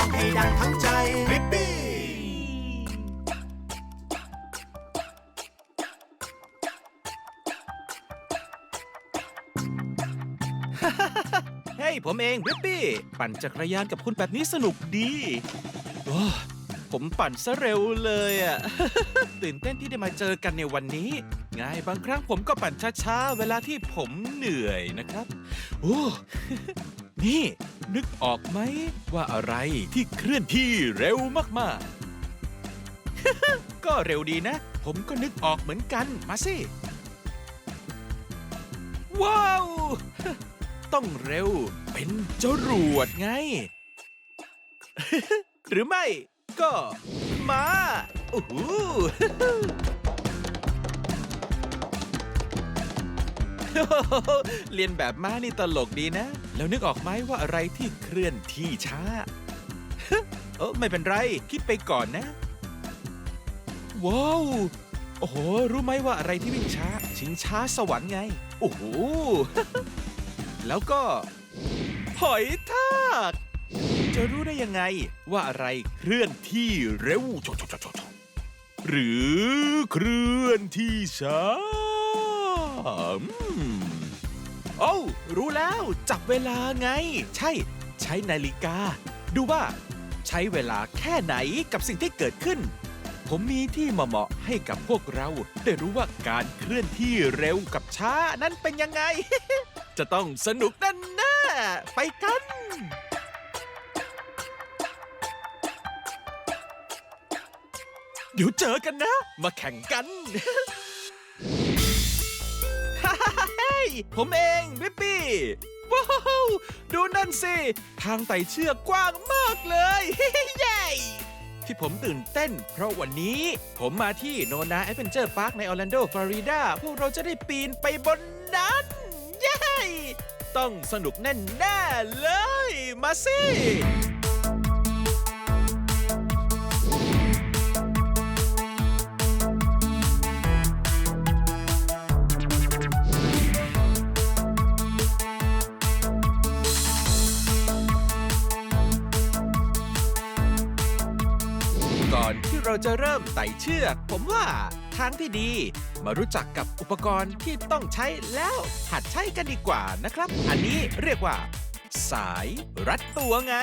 องให้ดังทั้งใจริบบี้เฮ้ยผมเองริปปี้ ปั่นจักรยานกับคุณแบบนี้สนุกดีโอ้ผมปั่นซะเร็วเลยอะ ตื่นเต้นที่ได้มาเจอกันในวันนี้ไงบางครั้งผมก็ปั่นช้าๆ เวลาที่ผมเหนื่อยนะครับโอ้นี่ นึกออกไหม ว่าอะไรที่เคลื่อนที่เร็วมากๆ ก็เร็วดีนะ ผมก็นึกออกเหมือนกันมาสิ ว้าว ต้องเร็วเป็นจรวดไง หรือไม่ก็มาโอ้โห เรียนแบบม้านี่ตลกดีนะ แล้วนึกออกไหมว่าอะไรที่เคลื่อนที่ช้า เออไม่เป็นไร คิดไปก่อนนะ ว้าว โอ้โห รู้ไหมว่าอะไรที่วิ่งช้า ชิงช้าสวรรค์ไง โอ้โห แล้วก็ หอยทากจะรู้ได้ยังไงว่าอะไรเคลื่อนที่เร็ว หรือเคลื่อนที่ช้า โอ้รู้แล้วจับเวลาไง ใช่ ใช้นาฬิกา ดูว่า ใช้เวลาแค่ไหนกับสิ่งที่เกิดขึ้น ผมมีที่เหมาะให้กับพวกเรา ได้รู้ว่าการเคลื่อนที่เร็วกับช้านั้นเป็นยังไง จะต้องสนุกแน่ๆไปกันเดี๋ยวเจอกันนะ มาแข่งกัน ผมเองบิปปี้ ว้าว ดูนั่นสิ ทางไต่เชือกกว้างมากเลย เย้ที่ผมตื่นเต้น เพราะวันนี้ผมมาที่โนนาแอดเวนเจอร์พาร์คในออร์แลนโดฟลอริดา พวกเราจะได้ปีนไปบนนั้น เย้ ต้องสนุกแน่ๆเลย มาสิ อนที่เราจะเริ่มไต่เชือก ผมว่าทางที่ดี มารู้จักกับอุปกรณ์ที่ต้องใช้แล้วหัดใช้กันดีกว่านะครับ อันนี้เรียกว่า สายรัดตัวไง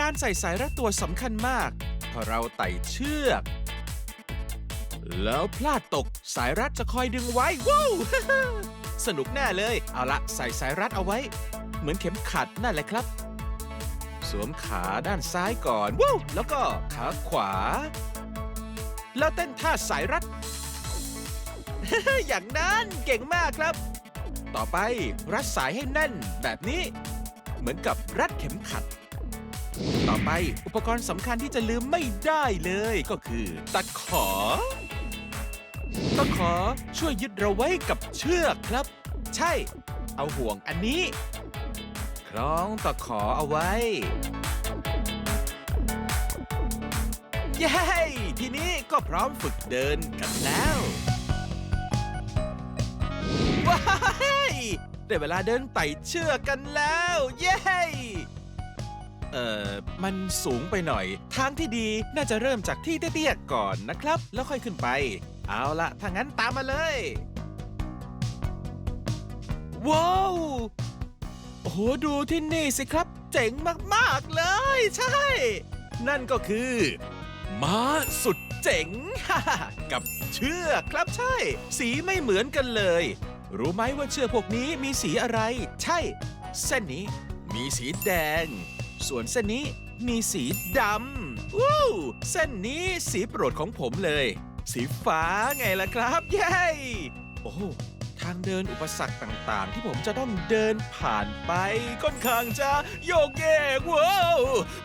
การใส่สายรัดตัวสำคัญมากพอเราไต่เชือก แล้วพลาดตกสายรัดจะคอยดึงไว้ว้าวสนุกแน่เลย เอาละใส่สายรัดเอาไว้ เหมือนเข็มขัดนั่นแหละครับ สวมขาด้านซ้ายก่อนว้าวแล้วก็ขาขวา แล้วเต้นท่าสายรัด อย่างนั้นเก่งมากครับ ต่อไปรัดสายให้แน่นแบบนี้ เหมือนกับรัดเข็มขัด ต่อไปอุปกรณ์สำคัญที่จะลืมไม่ได้เลยก็คือตะขอตะขอช่วยยึดเราไว้กับเชือกครับ ใช่ เอาห่วงอันนี้ คล้องตะขอเอาไว้ เย้ ทีนี้ก็พร้อมฝึกเดินกันแล้ว ว้ายได้เวลาเดินไต่เชือกกันแล้ว เย้ เอ่อ มันสูงไปหน่อย ทางที่ดีน่าจะเริ่มจากที่เตี้ยๆก่อนนะครับ แล้วค่อยขึ้นไป เอาละถ้างั้นตามมาเลย ว้าว โอ้โหดูที่นี่สิครับ เจ๋งมากๆเลย ใช่ นั่นก็คือ ม้าสุดเจ๋ง กับเชือกครับใช่ สีไม่เหมือนกันเลย รู้ไหมว่าเชือกพวกนี้มีสีอะไร ใช่ เส้นนี้มีสีแดง ส่วนเส้นนี้มีสีดำวู้เส้นนี้สีโปรดของผมเลย สีฟ้าไงล่ะครับ เย้ โอ้ ทางเดินอุปสรรคต่างๆ ที่ผมจะต้องเดินผ่านไปค่อนข้างจะโยกเยกว้าว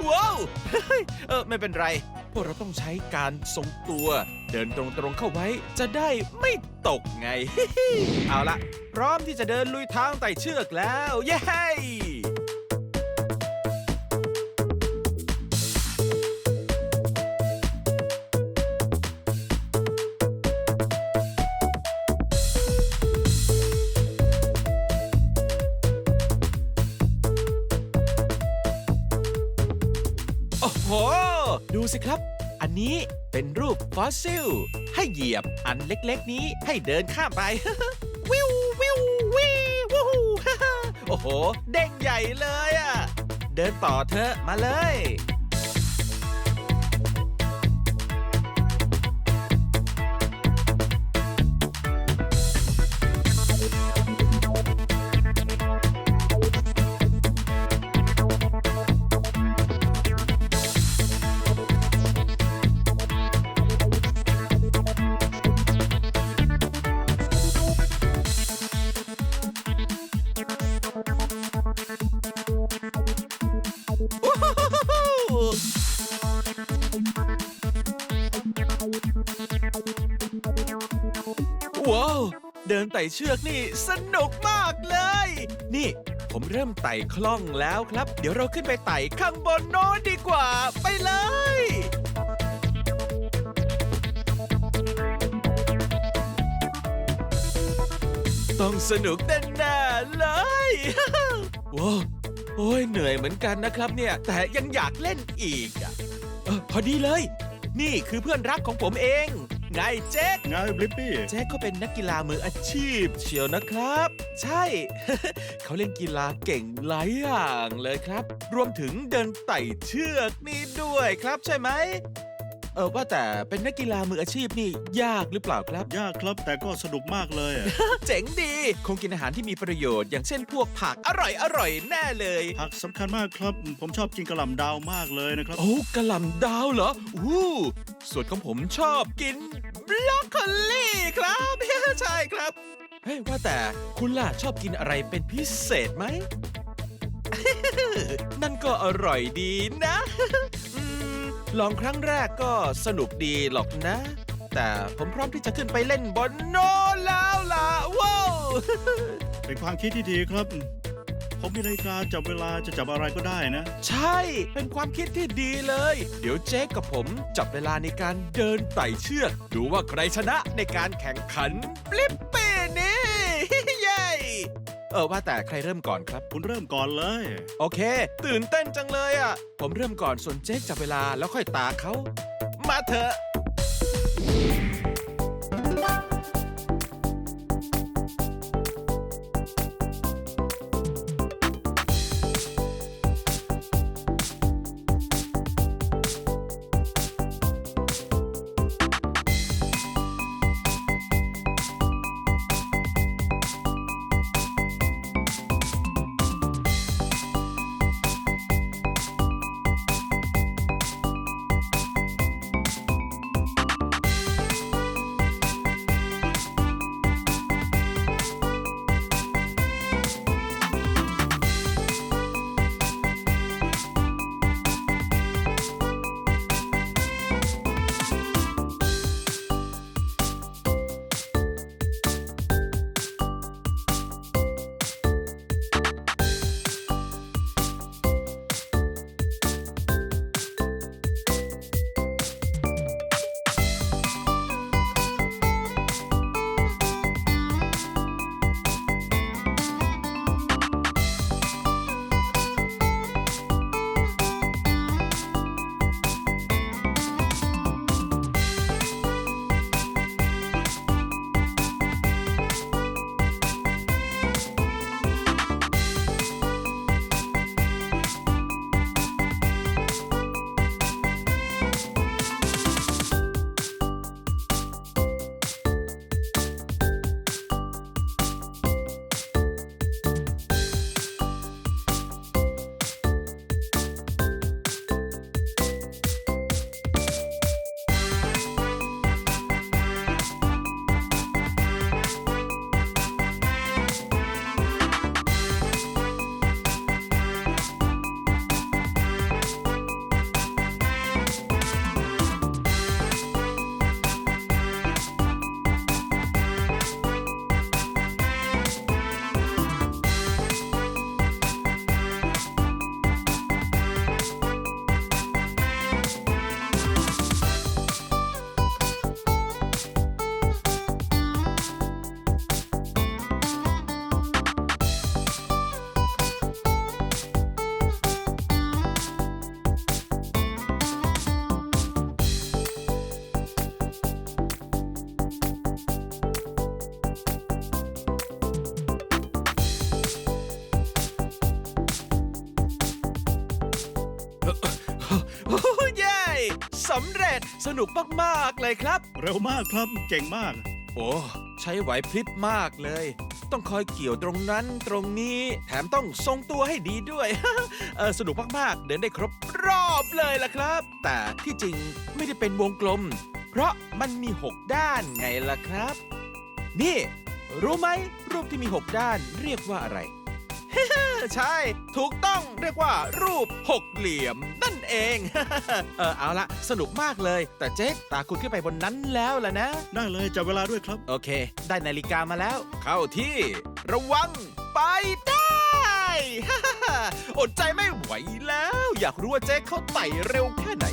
ว้าวเฮ้ยเออไม่เป็นไร พวกเราต้องใช้การทรงตัว เดินตรงๆเข้าไว้จะได้ไม่ตกไง เอาละพร้อมที่จะเดินลุยทางไต่เชือกแล้ว เย้ โอ้โห ดูสิครับ อันนี้เป็นรูปฟอสซิล ให้เหยียบอันเล็กๆนี้ให้เดินข้ามไป วิววิววิววู้ฮู้โอ้โห เด้งใหญ่เลยอะเดินต่อเถอะมาเลย ว้าวเดินไต่เชือกนี่สนุกมากเลย นี่ ผมเริ่มไต่คล่องแล้วครับ เดี๋ยวเราขึ้นไปไต่ข้างบนโน้นดีกว่า ไปเลยต้องสนุกแน่ๆเลยว้าวโอ้ยเหนื่อยเหมือนกันนะครับเนี่ย แต่ยังอยากเล่นอีกอะพอดีเลย นี่คือเพื่อนรักของผมเอง ไงเจ๊กไงบลิปปี้แจ็คเขาเป็นนักกีฬามืออาชีพ เชียวนะครับ ใช่ เขาเล่นกีฬาเก่งหลายอย่างเลยครับ รวมถึงเดินไต่เชือกนี่ด้วยครับใช่ไหม เออว่าแต่เป็นนักกีฬามืออาชีพนี่ยากหรือเปล่าครับ ยากครับแต่ก็สนุกมากเลยอะ เจ๋งดี คงกินอาหารที่มีประโยชน์ อย่างเช่นพวกผักอร่อยอร่อยๆแน่เลย ผักสำคัญมากครับ ผมชอบกินกระหล่ำดาวมากเลยนะครับโอ้กระหล่ำดาวเหรออู้ส่วนของผมชอบกินบรอกโคลีครับ ใช่ครับ เฮ้ยว่าแต่คุณล่ะชอบกินอะไรเป็นพิเศษไหม นั่นก็อร่อยดีนะอืม ลองครั้งแรกก็สนุกดีหรอกนะ แต่ผมพร้อมที่จะขึ้นไปเล่นบนโน้นแล้วล่ะว้าวเป็นความคิดที่ดีครับ ผมมีนาฬิกาจับเวลาจะจับอะไรก็ได้นะ ใช่เป็นความคิดที่ดีเลย เดี๋ยวเจ๊กับผมจับเวลาในการเดินไต่เชือก ดูว่าใครชนะในการแข่งขันปลิปปี้นี่เย้ เออว่าแต่ใครเริ่มก่อนครับ คุณเริ่มก่อนเลย โอเค ตื่นเต้นจังเลยอะ ผมเริ่มก่อนส่วนเจ๊จับเวลาแล้วค่อยตาเขา มาเถอะ นุกมากๆเลยครับ เร็วมากครับเก่งมาก โอ้ใช้ไหวพริบมากเลย ต้องคอยเกี่ยวตรงนั้นตรงนี้ แถมต้องทรงตัวให้ดีด้วย เออสนุกมากๆ เดินได้ครบรอบเลยล่ะครับ แต่ที่จริงไม่ได้เป็นวงกลม เพราะมันมี 6 ด้านไงล่ะครับ นี่ รู้ไหมรูปที่มี 6 ด้านเรียกว่าอะไร ใช่ ถูกต้องเรียกว่า รูปหกเหลี่ยม นั่นเอง เออเอาละสนุกมากเลย แต่เจ๊ตาคุณขึ้นไปบนนั้นแล้วล่ะนะ ได้เลยจับเวลาด้วยครับ โอเค ได้นาฬิกามาแล้ว เข้าที่ ระวัง ไปได้ อดใจไม่ไหวแล้ว อยากรู้ว่าเจ๊เขาไต่เร็วแค่ไหน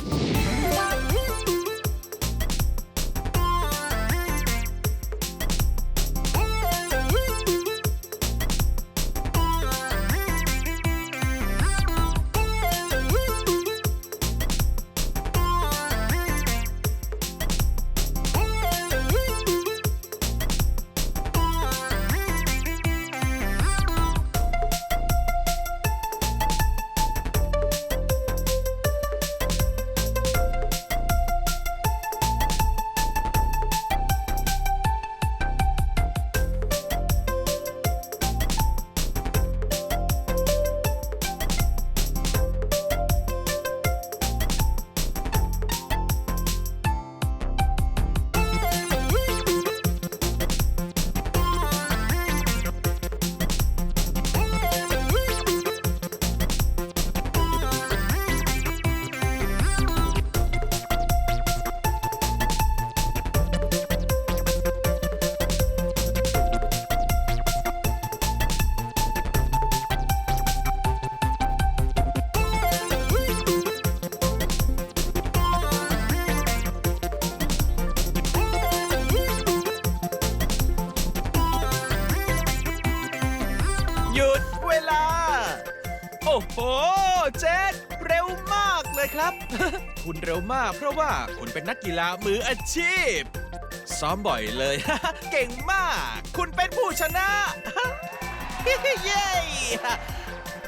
เวลา โอ้โห เจ๊เร็วมากเลยครับ คุณเร็วมากเพราะว่าคุณเป็นนักกีฬามืออาชีพ ซ้อมบ่อยเลย เก่งมาก คุณเป็นผู้ชนะ เย้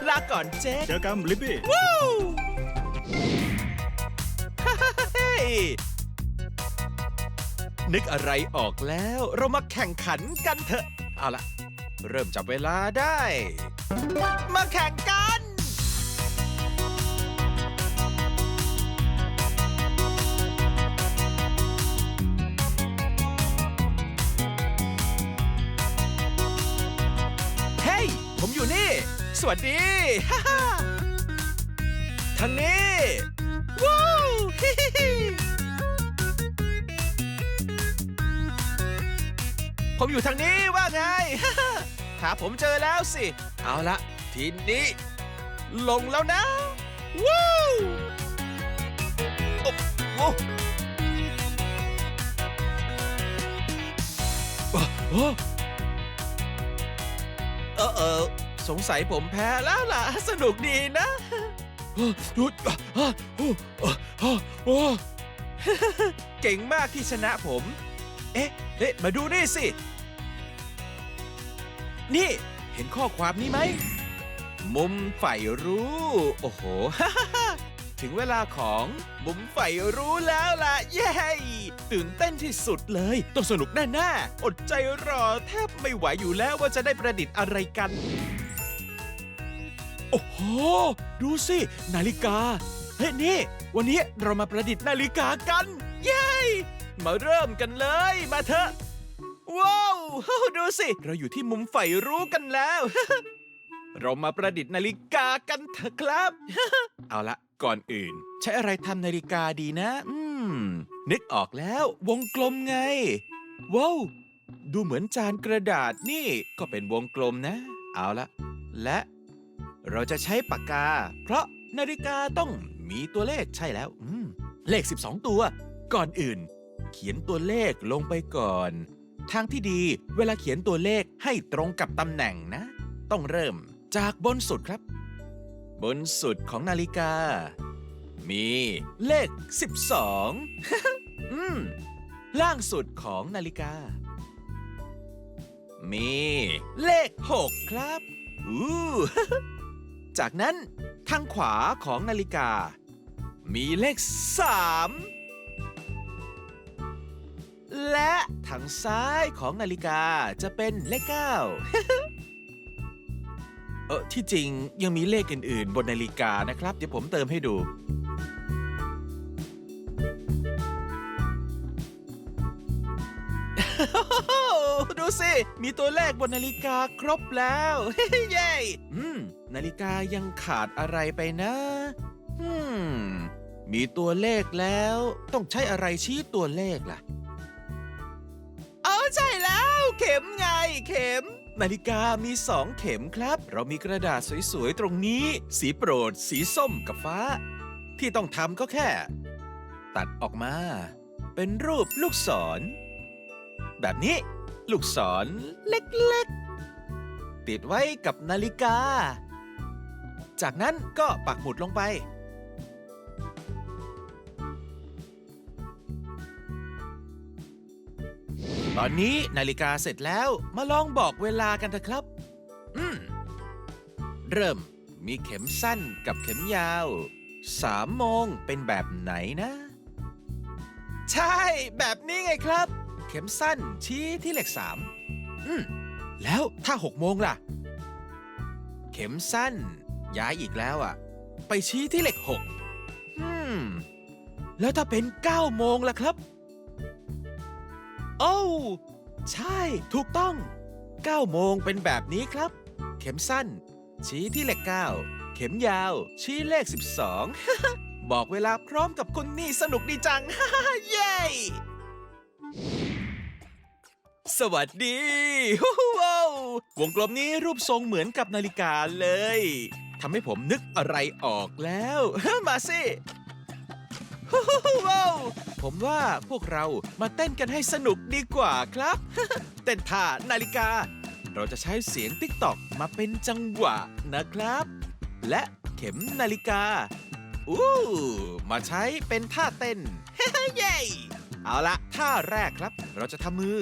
ลาก่อนเจ๊เจอกันลิปปี้ วู้เฮ้ยนึกอะไรออกแล้ว เรามาแข่งขันกันเถอะ เอาละ เริ่มจับเวลาได้ มาแข่งกัน เฮ้ย ผมอยู่นี่ สวัสดี ฮ่าฮ่าทางนี้ ว้าวฮิฮิฮิผมอยู่ทางนี้ว่าไง ฮ่าฮ่าหาผมเจอแล้วสิ เอาละทีนี้ ลงแล้วนะ ว้าวโอ้โอ้โอ้เออเออสงสัยผมแพ้แล้วล่ะ สนุกดีนะเก่งมากที่ชนะผม เอ๊ะเอ๊ะมาดูนี่สิ นี่ เห็นข้อความนี้ไหม มุมใฝ่รู้ โอ้โห ถึงเวลาของมุมใฝ่รู้แล้วล่ะ เย้ ตื่นเต้นที่สุดเลย ต้องสนุกแน่ๆ อดใจรอแทบไม่ไหวอยู่แล้วว่าจะได้ประดิษฐ์อะไรกัน โอ้โห ดูสิ นาฬิกา เฮ้ยนี่ วันนี้เรามาประดิษฐ์นาฬิกากัน เย้ มาเริ่มกันเลย มาเถอะ ว้าวดูสิ เราอยู่ที่มุมใฝ่รู้กันแล้ว เรามาประดิษฐ์นาฬิกากันเถอะครับ เอาละก่อนอื่น ใช้อะไรทำนาฬิกาดีนะ อืม นึกออกแล้ว วงกลมไง ว้าวดูเหมือนจานกระดาษนี่ก็เป็นวงกลมนะ เอาละและเราจะใช้ปากกา เพราะนาฬิกาต้องมีตัวเลขใช่แล้วอืมเลข 12 ตัว ก่อนอื่น เขียนตัวเลขลงไปก่อน ทางที่ดีเวลาเขียนตัวเลขให้ตรงกับตำแหน่งนะ ต้องเริ่มจากบนสุดครับ บนสุดของนาฬิกา มีเลข 12 อืม ล่างสุดของนาฬิกา มีเลข 6 ครับอู้จากนั้นทางขวาของนาฬิกา มีเลข 3 และทางซ้ายของนาฬิกาจะเป็นเลขเก้าเออที่จริงยังมีเลขอื่น ๆ บนนาฬิกานะครับ เดี๋ยวผมเติมให้ดู ดูสิ มีตัวเลขบนนาฬิกาครบแล้ว เย้อืม นาฬิกายังขาดอะไรไปนะอืมมีตัวเลขแล้ว ต้องใช้อะไรชี้ตัวเลขล่ะ เข็มไงเข็ม นาฬิกามีสองเข็มครับ เรามีกระดาษสวยๆ ตรงนี้ สีโปรด สีส้มกับฟ้า ที่ต้องทำก็แค่ ตัดออกมา เป็นรูปลูกศร แบบนี้ ลูกศรเล็กๆ ติดไว้กับนาฬิกา จากนั้นก็ปักหมุดลงไป ตอนนี้นาฬิกาเสร็จแล้วมาลองบอกเวลากันเถอะครับ อืม เริ่มมีเข็มสั้นกับเข็มยาวสามโมงเป็นแบบไหนนะ ใช่ แบบนี้ไงครับ เข็มสั้นชี้ที่เลขสามอืม แล้วถ้าหกโมงล่ะ เข็มสั้น ย้ายอีกแล้วอะ ไปชี้ที่เลขหกอืม แล้วถ้าเป็นเก้าโมงล่ะครับ โอ้วใช่ ถูกต้อง 9 โมงเป็นแบบนี้ครับ เข็มสั้น ชี้ที่เลข 9 เข็มยาว ชี้เลข 12 บอกเวลาพร้อมกับคุณนี่สนุกดีจัง เย้สวัสดีว้าววงกลมนี้รูปทรงเหมือนกับนาฬิกาเลยทำให้ผมนึกอะไรออกแล้ว มาสิว้าว ผมว่าพวกเรามาเต้นกันให้สนุกดีกว่าครับ เต้นท่านาฬิกา เราจะใช้เสียงติ๊กตอกมาเป็นจังหวะนะครับ และเข็มนาฬิกา อู้ มาใช้เป็นท่าเต้น เย้เอาละท่าแรกครับ เราจะทำมือ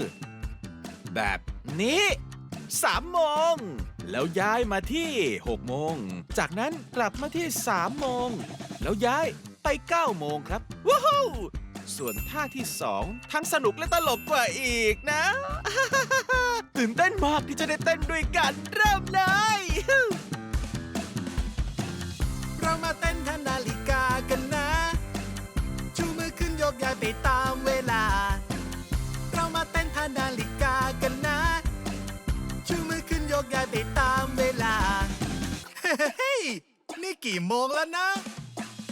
แบบนี้สามโมง แล้วย้ายมาที่หกโมง จากนั้นกลับมาที่สามโมง แล้วย้ายไป9โมงครับว้าว ส่วนท่าที่2ทั้งสนุกและตลกกว่าอีกนะ ตื่นเต้นมากที่จะได้เต้นด้วยกันเริ่มเลย เรามาเต้นทันนาฬิกากันนะ ชูมือขึ้นยกย้ายไปตามเวลา เรามาเต้นทันนาฬิกากันนะ ชูมือขึ้นยกย้ายไปตามเวลา เฮ้ย นี่กี่โมงแล้วนะ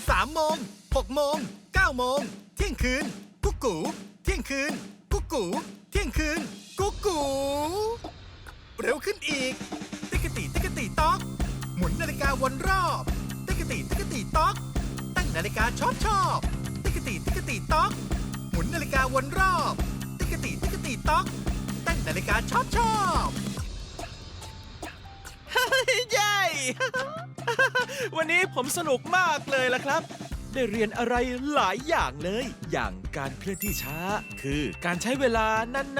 สามโมงหกโมงเก้าโมง เที่ยงคืนกุ๊กกูเที่ยงคืนกุ๊กกูเที่ยงคืนกุ๊กกูเร็วขึ้นอีกติ๊กติติ๊กติต๊อก หมุนนาฬิกาวนรอบติ๊กติติ๊กติต๊อก ตั้งนาฬิกาชอบชอบติ๊กติติ๊กติต๊อก หมุนนาฬิกาวนรอบติ๊กติติ๊กติต๊อก ตั้งนาฬิกาชอบชอบเย้ วันนี้ผมสนุกมากเลยล่ะครับ ได้เรียนอะไรหลายอย่างเลย อย่างการเคลื่อนที่ช้า คือการใช้เวลา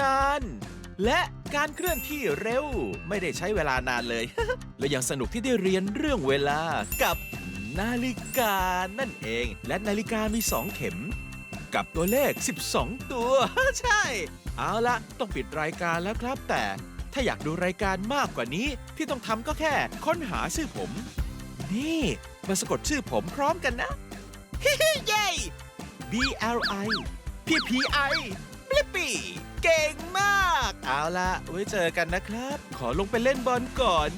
นานๆ และการเคลื่อนที่เร็วไม่ได้ใช้เวลานานเลย และยังสนุกที่ได้เรียนเรื่องเวลากับนาฬิกานั่นเอง และนาฬิกามี 2 เข็ม กับตัวเลข 12 ตัว ใช่ เอาละต้องปิดรายการแล้วครับ แต่ถ้าอยากดูรายการมากกว่านี้ที่ต้องทำก็แค่ค้นหาชื่อผม นี่ มาสะกดชื่อผมพร้อมกันนะ เย้ B L I P P I บลิปปี้เก่งมาก เอาละไว้เจอกันนะครับ ขอลงไปเล่นบอลก่อน